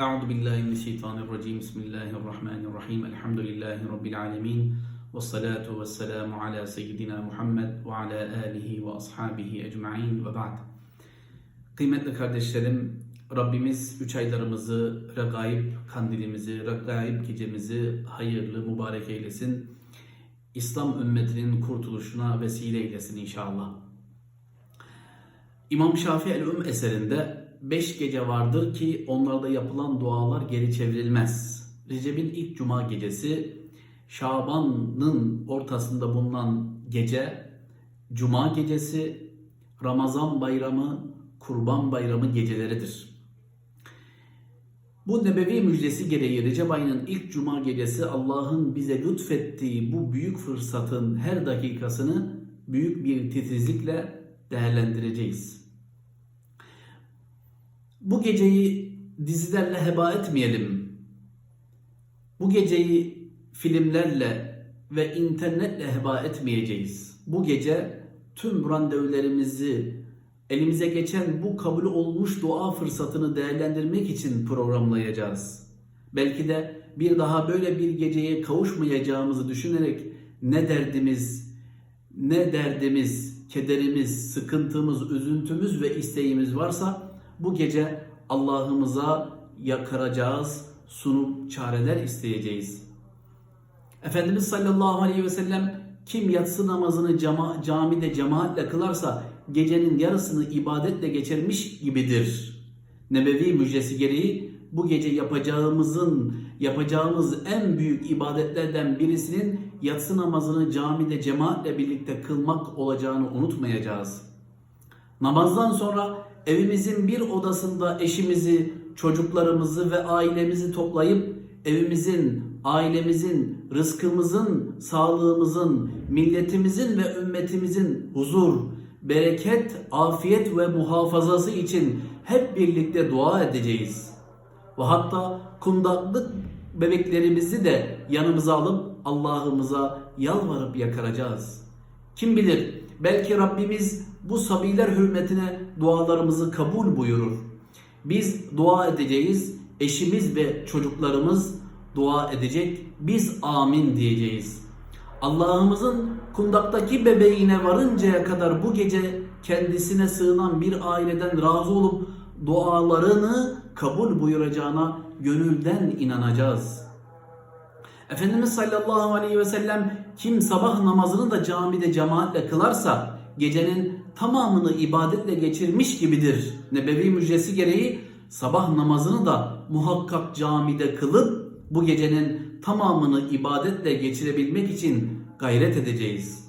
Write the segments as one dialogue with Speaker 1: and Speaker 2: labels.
Speaker 1: Euzu billahi mineşşeytanirracim. Bismillahirrahmanirrahim. Elhamdülillahi rabbil alamin. Ve salatu ve selamu ala seyyidina Muhammed ve ala alihi ve ashabihi ecmaîn ve ba'd. Kıymetli kardeşlerim, Rabbimiz üç aylarımızı, regaib kandilimizi, regaib gecemizi hayırlı, mübarek eylesin. İslam ümmetinin kurtuluşuna vesile eylesin inşallah. İmam Şafii el-Üm eserinde beş gece vardır ki onlarda yapılan dualar geri çevrilmez. Recep'in ilk cuma gecesi, Şaban'ın ortasında bulunan gece, cuma gecesi, Ramazan bayramı, kurban bayramı geceleridir. Bu nebevi müjdesi gereği Recep ayının ilk cuma gecesi Allah'ın bize lütfettiği bu büyük fırsatın her dakikasını büyük bir titizlikle değerlendireceğiz. Bu geceyi dizilerle heba etmeyelim. Bu geceyi filmlerle ve internetle heba etmeyeceğiz. Bu gece tüm randevularımızı elimize geçen bu kabul olmuş dua fırsatını değerlendirmek için programlayacağız. Belki de bir daha böyle bir geceye kavuşmayacağımızı düşünerek ne derdimiz, ne derdimiz, kederimiz, sıkıntımız, üzüntümüz ve isteğimiz varsa bu gece Allah'ımıza yakaracağız, sunup çareler isteyeceğiz. Efendimiz sallallahu aleyhi ve sellem kim yatsı namazını cama, camide cemaatle kılarsa gecenin yarısını ibadetle geçirmiş gibidir. Nebevi müjdesi gereği bu gece yapacağımızın yapacağımız en büyük ibadetlerden birisinin yatsı namazını camide cemaatle birlikte kılmak olacağını unutmayacağız. Namazdan sonra evimizin bir odasında eşimizi, çocuklarımızı ve ailemizi toplayıp evimizin, ailemizin, rızkımızın, sağlığımızın, milletimizin ve ümmetimizin huzur, bereket, afiyet ve muhafazası için hep birlikte dua edeceğiz. Ve hatta kundaklık bebeklerimizi de yanımıza alıp Allah'ımıza yalvarıp yakaracağız. Kim bilir belki Rabbimiz bu sabiler hürmetine dualarımızı kabul buyurur. Biz dua edeceğiz, eşimiz ve çocuklarımız dua edecek, biz amin diyeceğiz. Allah'ımızın kundaktaki bebeğine varıncaya kadar bu gece kendisine sığınan bir aileden razı olup dualarını kabul buyuracağına gönülden inanacağız. Efendimiz sallallahu aleyhi ve sellem kim sabah namazını da camide cemaatle kılarsa gecenin tamamını ibadetle geçirmiş gibidir. Nebevi müjdesi gereği sabah namazını da muhakkak camide kılıp bu gecenin tamamını ibadetle geçirebilmek için gayret edeceğiz.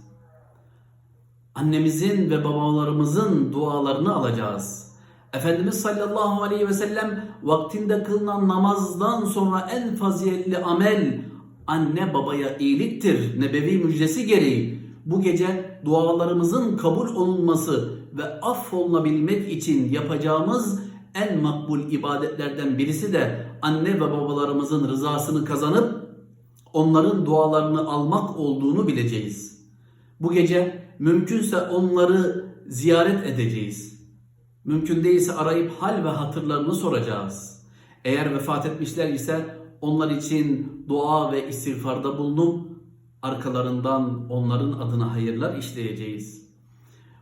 Speaker 1: Annemizin ve babalarımızın dualarını alacağız. Efendimiz sallallahu aleyhi ve sellem vaktinde kılınan namazdan sonra en faziletli amel anne babaya iyiliktir. Nebevi müjdesi gereği bu gece dualarımızın kabul olunması ve affolunabilmek için yapacağımız en makbul ibadetlerden birisi de anne ve babalarımızın rızasını kazanıp onların dualarını almak olduğunu bileceğiz. Bu gece mümkünse onları ziyaret edeceğiz. Mümkün değilse arayıp hal ve hatırlarını soracağız. Eğer vefat etmişler ise onlar için dua ve istiğfarda bulunup arkalarından onların adına hayırlar işleyeceğiz.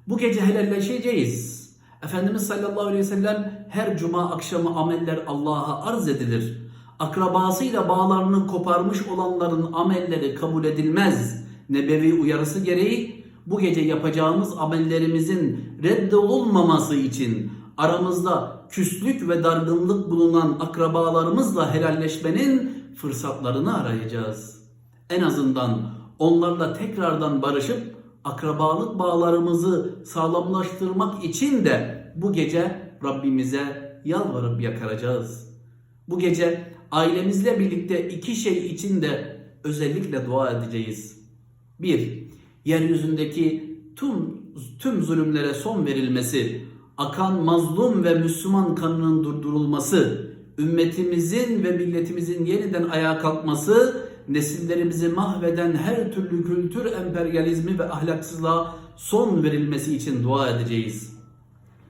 Speaker 1: Bu gece helalleşeceğiz. Efendimiz sallallahu aleyhi ve sellem her cuma akşamı ameller Allah'a arz edilir. Akrabasıyla bağlarını koparmış olanların amelleri kabul edilmez. Nebevi uyarısı gereği bu gece yapacağımız amellerimizin reddolunmaması için aramızda küslük ve dargınlık bulunan akrabalarımızla helalleşmenin fırsatlarını arayacağız. En azından onlarla tekrardan barışıp akrabalık bağlarımızı sağlamlaştırmak için de bu gece Rabbimize yalvarıp yakaracağız. Bu gece ailemizle birlikte iki şey için de özellikle dua edeceğiz. Bir, yeryüzündeki tüm, tüm zulümlere son verilmesi, akan mazlum ve Müslüman kanının durdurulması, ümmetimizin ve milletimizin yeniden ayağa kalkması, nesillerimizi mahveden her türlü kültür emperyalizmi ve ahlaksızlığa son verilmesi için dua edeceğiz.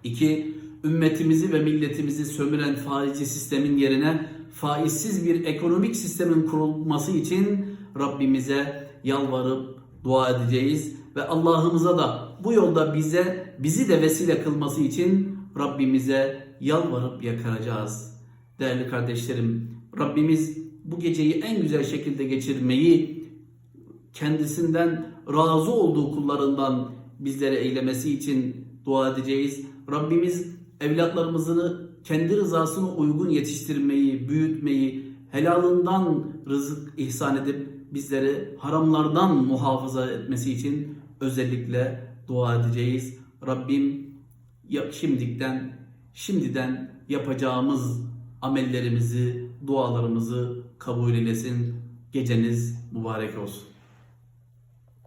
Speaker 1: İki, ümmetimizi ve milletimizi sömüren faizci sistemin yerine faizsiz bir ekonomik sistemin kurulması için Rabbimize yalvarıp dua edeceğiz ve Allah'ımıza da bu yolda bize bizi de vesile kılması için Rabbimize yalvarıp yakaracağız. Değerli kardeşlerim, Rabbimiz bu geceyi en güzel şekilde geçirmeyi kendisinden razı olduğu kullarından bizlere eylemesi için dua edeceğiz. Rabbimiz evlatlarımızı kendi rızasına uygun yetiştirmeyi, büyütmeyi, helalından rızık ihsan edip bizleri haramlardan muhafaza etmesi için özellikle dua edeceğiz. Rabbim ya şimdiden şimdiden yapacağımız amellerimizi, dualarımızı kabul eylesin. Geceniz mübarek olsun.